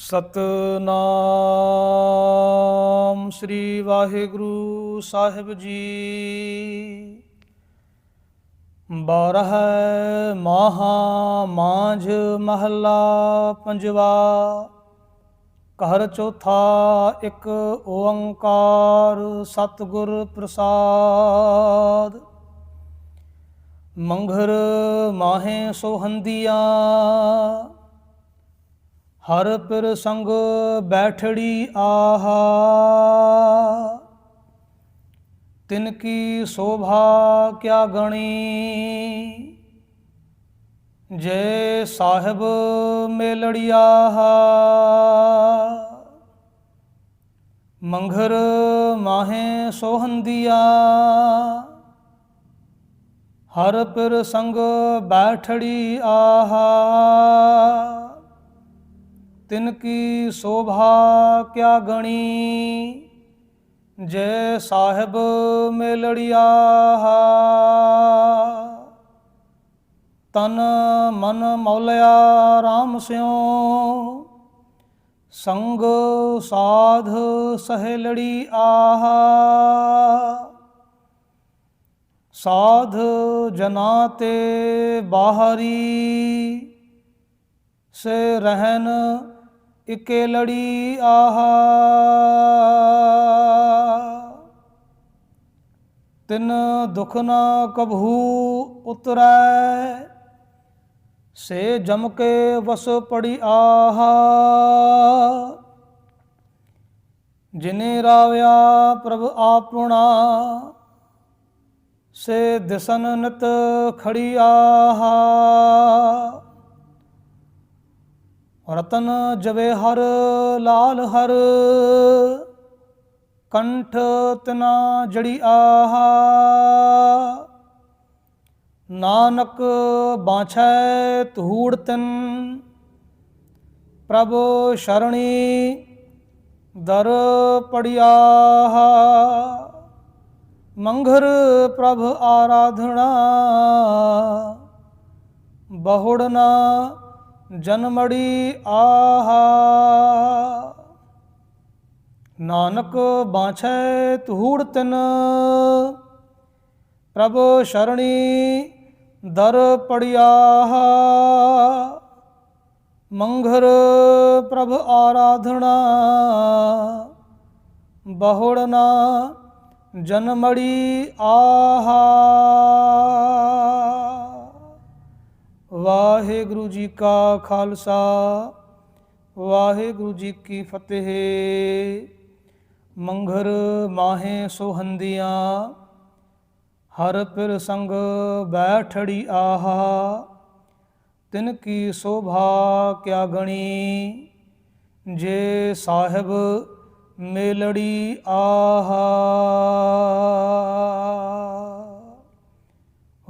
ਸਤਨਾਮ ਸ੍ਰੀ ਵਾਹਿਗੁਰੂ ਸਾਹਿਬ ਜੀ। ਬਾਰਹ ਮਹਾ ਮਾਂਝ ਮਹੱਲਾ ਪੰਜਵਾ, ਘਰ ਚੌਥਾ ਇੱਕ ਓੰਕਾਰ ਸਤਿਗੁਰ ਪ੍ਰਸਾਦ। ਮੰਘਰ ਮਾਹੇ ਸੋਹੰਦੀਆਂ ਹਰ ਪਿਰ ਸੰਗ ਬੈਠੜੀ ਆਹਾ। ਤਿਨ ਕੀ ਸ਼ੋਭਾ ਕਿਆ ਗਣੀ? ਜੈ ਸਾਹਿਬ ਮੇਲੜਿਆ ਮੰਘਰ ਮਾਹੇ ਸੋਹੰਦੀਆ। ਹਰ ਪਿਰ ਸੰਗ ਬੈਠੜੀ ਆਹਾ। ਤਿਨ ਕੀ ਸ਼ੋਭਾ ਕਿਆ ਗਣੀ? ਜੈ ਸਾਹਿਬ ਮੇਲੜਿਆ ਤਨ ਮਨ ਮੌਲਿਆ RAM ਸਿਉ। ਸੰਗ ਸਾਧ ਸਹਿਲੜੀ ਆਹਾ। ਸਾਧ ਜਨਾ ਤੇ ਬਾਹਰੀ। ਸੇ ਰਹਿਨ ਇਕੇ ਲੜੀ ਆਹਾ। ਤਿਨ ਦੁਖ ਨਾ ਕਬਹੂ ਉਤਰੈ, ਸੇ ਜਮ ਕੇ ਵਸ ਪੜੀ ਆਹਾ। ਜਿਨੇ ਰਾਵਿਆ ਪ੍ਰਭ ਆਪਣਾ, ਸੇ ਦਿਸਨ ਨਤ ਖੜੀ ਆਹਾ। ਰਤਨ ਜਵੇ ਹਰ, ਲਾਲ ਹਰ। ਕੰਠ ਤਨਾ ਜੜੀ ਆਹਾ। ਨਾਨਕ ਬਾਛੈ ਧੂੜ ਤਨ। ਪ੍ਰਭ ਸ਼ਰਣੀ ਦਰ ਪੜਿਆ ਮੰਘਰ ਪ੍ਰਭ ਆਰਾਧਣਾ ਬਹੁੜਨਾ ਜਨਮੜੀ ਆਹਾ। ਨਾਨਕ ਬਾਛੈ ਧੂੜ ਤਿਨ। ਪ੍ਰਭ ਸ਼ਰਣੀ ਦਰ ਪੜਿਆ ਮੰਘਰ ਪ੍ਰਭ ਆਰਾਧਣਾ ਬਹੁੜਨਾ ਜਨਮੜੀ ਆਹਾ। ਵਾਹਿਗੁਰੂ ਜੀ ਕਾ ਖਾਲਸਾ, ਵਾਹਿਗੁਰੂ ਜੀ ਕੀ ਫਤਿਹ। ਮੰਘਰ ਮਾਹੇ ਸੋਹੰਦੀਆਂ, ਹਰ ਪਿਰ ਸੰਗ ਬੈਠੜੀ ਆਹਾ। ਤਿਨ ਕੀ ਸ਼ੋਭਾ ਕਿਆ ਗਣੀ, ਜੇ ਸਾਹਿਬ ਮੇਲੜੀ ਆਹਾ।